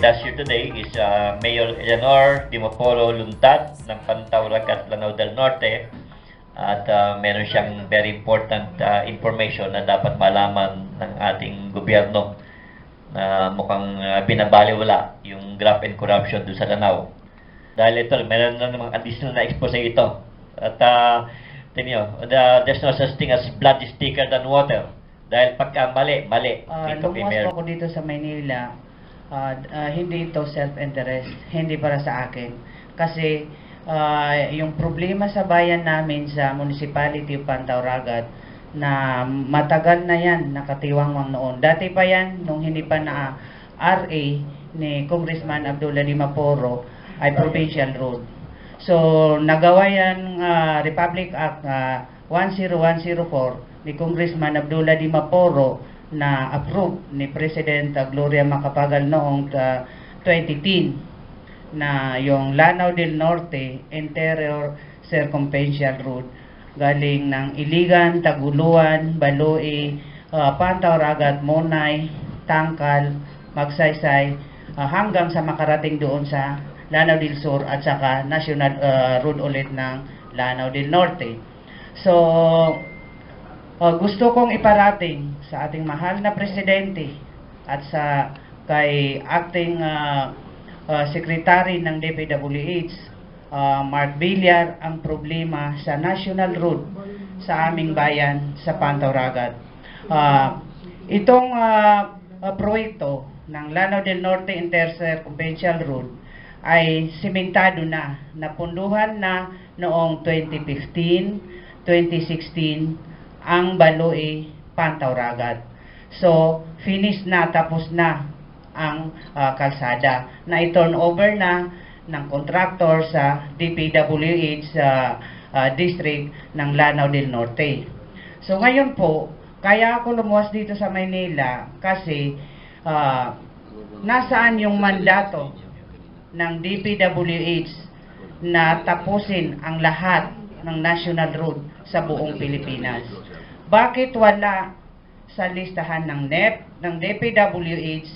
with us here today is uh, Mayor Eleanor Dimopolo Luntat ng Pantauragat, Lanao del Norte. At uh, meron siyang very important uh, information na dapat malaman ng ating gobyerno na mukhang uh, binabaliwala yung graft and corruption doon sa Lanao. Dahil ito, meron na namang additional na expose ito. At uh, tingnan the, there's no such thing as blood is thicker than water. Dahil pagka mali, mali. Ah, kay lumuwas ako dito sa Maynila, ah, ah, hindi ito self-interest, hindi para sa akin. Kasi ah, yung problema sa bayan namin sa Municipality of Pantauragat na matagal na yan, nakatiwangwang noon. Dati pa yan, nung hindi pa na RA ni Congressman Abdullah Dimaporo ay provincial road. So, nagawa yan ah, Republic Act ah, 10104 ni Congressman Abdullah Dimaporo na approve ni President ah, Gloria Macapagal noong ah, 2010 na yung Lanao del Norte Interior Circumferential Road galing ng Iligan, Taguluan, Baloe, uh, Pantauragat, Monay, Tangkal, Magsaysay ah, hanggang sa makarating doon sa Lanao del Sur at saka National ah, Road ulit ng Lanao del Norte. So, Uh, gusto kong iparating sa ating mahal na presidente at sa kay acting uh, uh, secretary ng DPWH uh, Mark Villar ang problema sa national road sa aming bayan sa Pantauragat. Uh, itong uh, uh, proyekto ng Lanao del Norte Intercircumferential Road ay simentado na, napunduhan na noong 2015, 2016 ang Baloe Pantauragat. So, finish na, tapos na ang ah, kalsada na i-turn over na ng contractor sa DPWH sa ah, district ng Lanao del Norte. So, ngayon po, kaya ako lumuwas dito sa Maynila kasi ah, nasaan yung mandato ng DPWH na tapusin ang lahat ng national road sa buong Pilipinas. Bakit wala sa listahan ng NEP, ng DPWH,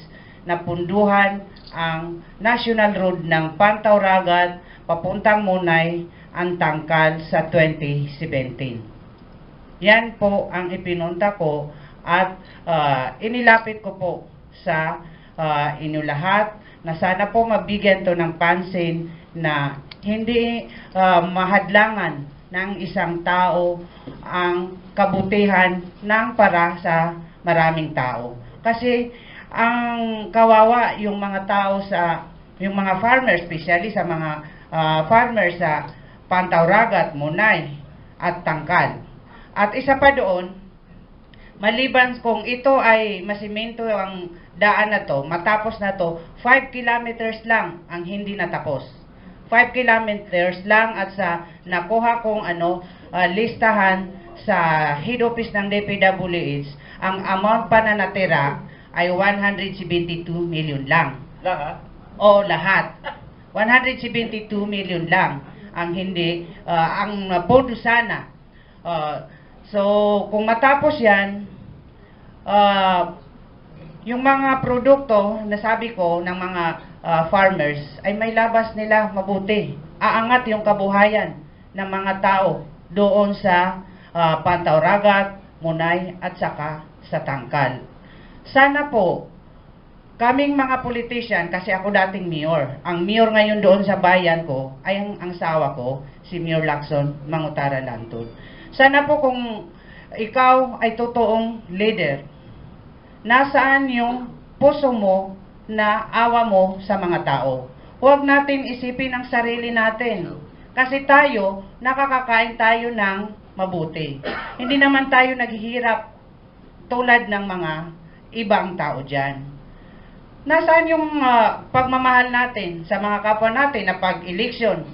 na punduhan ang national road ng Pantauragat, papuntang Munay, ang tangkal sa 2017. Yan po ang ipinunta ko at ah, inilapit ko po sa ah, inyo lahat na sana po mabigyan to ng pansin na hindi ah, mahadlangan ng isang tao ang kabutihan ng para sa maraming tao. Kasi ang kawawa yung mga tao sa yung mga farmers, especially sa mga ah, farmers sa Pantauragat, Munay at Tangkal. At isa pa doon, maliban kung ito ay masimento ang daan na to, matapos na to, 5 kilometers lang ang hindi natapos. 5 kilometers lang at sa nakuha kong ano, ah, listahan sa head office ng DPWH, ang amount pa na natira ay 172 million lang. Ha? O lahat. 172 million lang ang hindi, ah, ang pondo sana. Ah, so, kung matapos yan, ah, yung mga produkto na sabi ko ng mga ah, farmers ay may labas nila mabuti. Aangat yung kabuhayan ng mga tao doon sa ah, Pantauragat, Munay at saka sa Tangkal. Sana po kaming mga politician, kasi ako dating mayor, ang mayor ngayon doon sa bayan ko, ay ang, ang sawa ko, si Mayor Lacson Mangutara Lantod. Sana po kung ikaw ay totoong leader, nasaan yung puso mo na awa mo sa mga tao. Huwag natin isipin ang sarili natin. Kasi tayo, nakakakain tayo ng mabuti. Hindi naman tayo naghihirap tulad ng mga ibang tao dyan. Nasaan yung ah, pagmamahal natin sa mga kapwa natin na pag-eleksyon?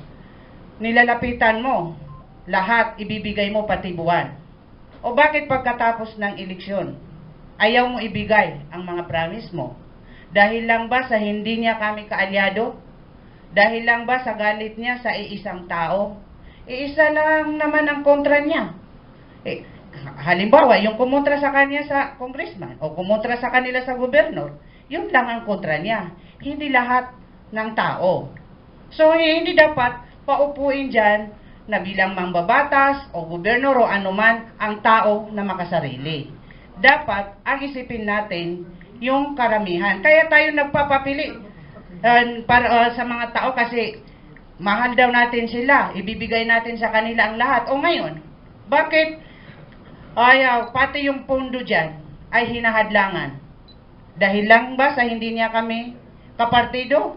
Nilalapitan mo, lahat ibibigay mo pati buwan. O bakit pagkatapos ng eleksyon, ayaw mo ibigay ang mga promise mo? Dahil lang ba sa hindi niya kami kaalyado? Dahil lang ba sa galit niya sa iisang tao? Iisa lang naman ang kontra niya. Eh, halimbawa, yung kumontra sa kanya sa congressman o kumontra sa kanila sa gobernador, yun lang ang kontra niya. Hindi lahat ng tao. So, eh, hindi dapat paupuin dyan na bilang mambabatas o gobernador o anuman ang tao na makasarili. Dapat, ang isipin natin yung karamihan. Kaya tayo nagpapapili uh, para, uh, sa mga tao kasi mahal daw natin sila, ibibigay natin sa kanila ang lahat. O ngayon, bakit ay uh, pati yung pondo dyan ay hinahadlangan? Dahil lang ba sa hindi niya kami kapartido?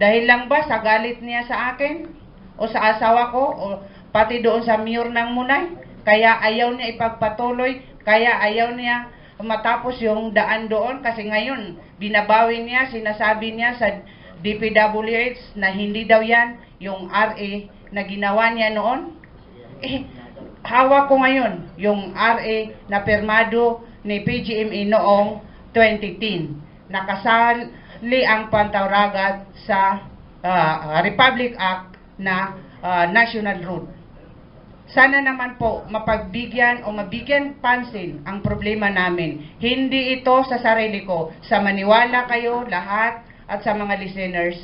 Dahil lang ba sa galit niya sa akin? O sa asawa ko? O pati doon sa mayor ng Munay? Kaya ayaw niya ipagpatuloy? Kaya ayaw niya matapos yung daan doon? Kasi ngayon, binabawi niya, sinasabi niya sa DPWH na hindi daw yan yung RA na ginawa niya noon. Eh, hawak ko ngayon yung RA na permado ni PGME noong 2010. Nakasali ang Pantawragat sa ah, Republic Act na ah, National Road. Sana naman po mapagbigyan o mabigyan pansin ang problema namin. Hindi ito sa sarili ko. Sa maniwala kayo lahat at sa mga listeners,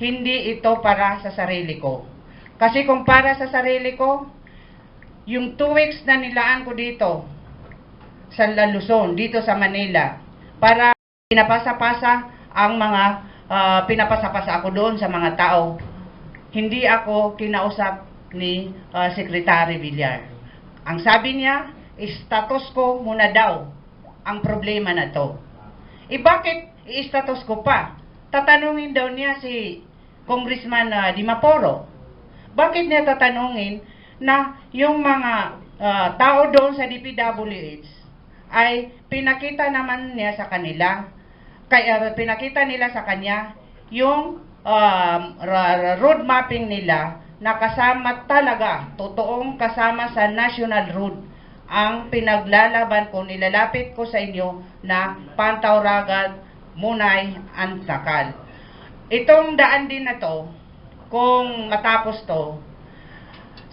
hindi ito para sa sarili ko. Kasi kung para sa sarili ko, yung two weeks na nilaan ko dito, sa Luzon, dito sa Manila, para pinapasa-pasa ang mga ah, pinapasa-pasa ako doon sa mga tao. Hindi ako kinausap ni ah, Secretary Villar. Ang sabi niya, status ko muna daw ang problema na to. Eh bakit i-status ko pa? Tatanungin daw niya si Congressman ah, Dimaporo. Bakit niya tatanungin na yung mga ah, tao doon sa DPWH ay pinakita naman niya sa kanila, kaya pinakita nila sa kanya yung ra- road mapping nila na kasama talaga, totoong kasama sa national road ang pinaglalaban ko, nilalapit ko sa inyo na Pantawragat, Munay, Antakal. Itong daan din na to, kung matapos to,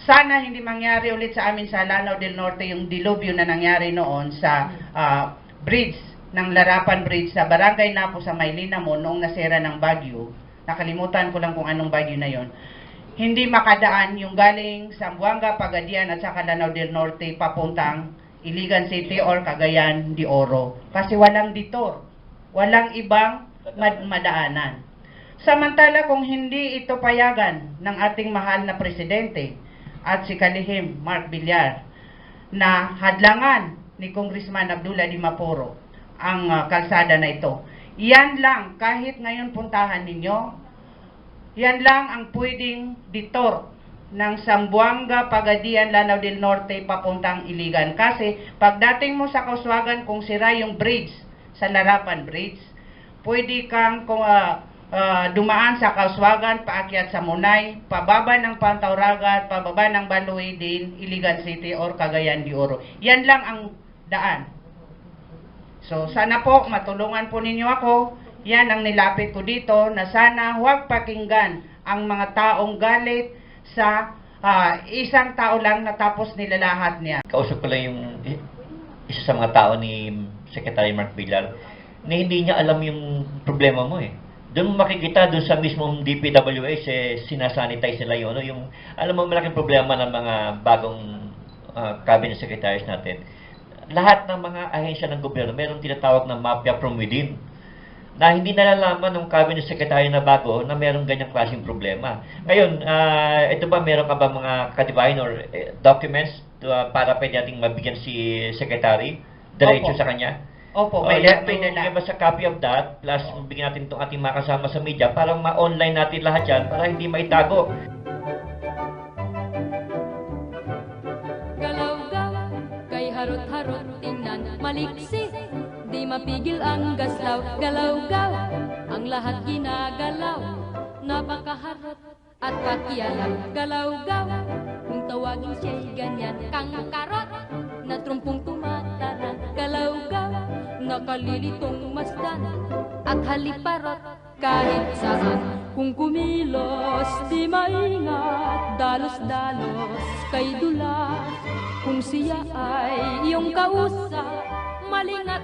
sana hindi mangyari ulit sa amin sa Lanao del Norte yung dilubyo na nangyari noon sa ah, bridge ng Larapan Bridge sa Barangay Napo sa Maylina mo noong nasira ng Bagyo. Nakalimutan ko lang kung anong bagyo na yon. Hindi makadaan yung galing Zamboanga, Pagadian at saka Lanao del Norte papuntang Iligan City or Cagayan de Oro. Kasi walang ditor. Walang ibang mad- madaanan. Samantala kung hindi ito payagan ng ating mahal na presidente at si Kalihim Mark Villar na hadlangan ni Congressman Abdullah Di Mapuro ang ah, kalsada na ito. Yan lang, kahit ngayon puntahan ninyo, yan lang ang pwedeng ditor ng Sambuanga, Pagadian, Lanao del Norte papuntang Iligan. Kasi pagdating mo sa Kauswagan, kung sira yung bridge sa Larapan Bridge, pwede kang kung, ah, ah, dumaan sa Kauswagan, paakyat sa Munay, pababa ng Pantawragat, pababa ng Baluy din, Iligan City or Cagayan de Oro. Yan lang ang daan. So, sana po matulungan po ninyo ako. Yan ang nilapit ko dito na sana huwag pakinggan ang mga taong galit sa ah, isang tao lang na tapos nila lahat niya. Kausap ko lang yung isa sa mga tao ni Secretary Mark Villar na hindi niya alam yung problema mo eh. Doon makikita doon sa mismong DPWH eh, sinasanitize nila yun. Ano, yung, alam mo, malaking problema ng mga bagong ah, cabinet secretaries natin. Lahat ng mga ahensya ng gobyerno, mayroong tinatawag na mafia from within na hindi nalalaman ng cabinet secretary na bago na mayroong ganyang klaseng problema. Ngayon, ah, ito ba meron ka ba mga katibayan or eh, documents to, ah, para pwede nating mabigyan si secretary diretso sa kanya? Opo, Oh, may, let may to dala. give us a copy of that plus bigyan natin itong ating mga kasama sa media para ma-online natin lahat yan para hindi maitago. Galaw-gaw, kay harot-harot tingnan maliksi Di mapigil ang gaslaw, galaw-gaw Ang lahat ginagalaw, napakaharot at pakialam Galaw-gaw, kung tawagin siya'y ganyan. Kang karot, na trumpong tumatarang Galaw-gaw, nakalilitong masdan. At haliparot, kahit saan. Kung kumilos, di maingat. Dalos-dalos kay dula Kung siya ay iyong kausap Malingat